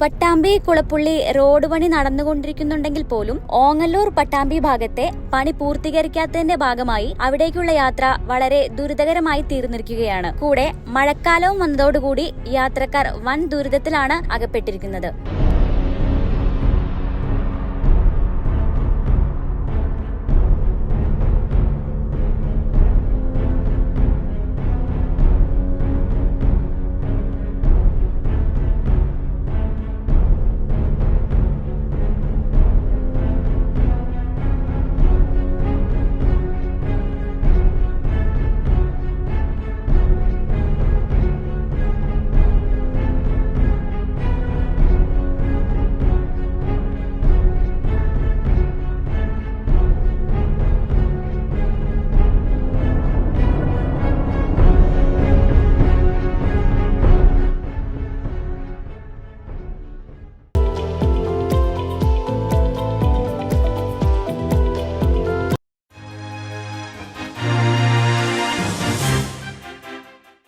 Pattambi Kulappully road പണി നടന്നുകൊണ്ടിരിക്കുന്നുണ്ടെങ്കിൽ പോലും ഓങ്ങല്ലൂർ പട്ടാമ്പി ഭാഗത്തെ പണി പൂർത്തീകരിക്കാത്തതിന്റെ ഭാഗമായി അവിടേക്കുള്ള യാത്ര വളരെ ദുരിതകരമായി തീർന്നിരിക്കുകയാണ്. കൂടെ മഴക്കാലവും വന്നതോടുകൂടി യാത്രക്കാർ വൻ ദുരിതത്തിലാണ് അകപ്പെട്ടിരിക്കുന്നത്.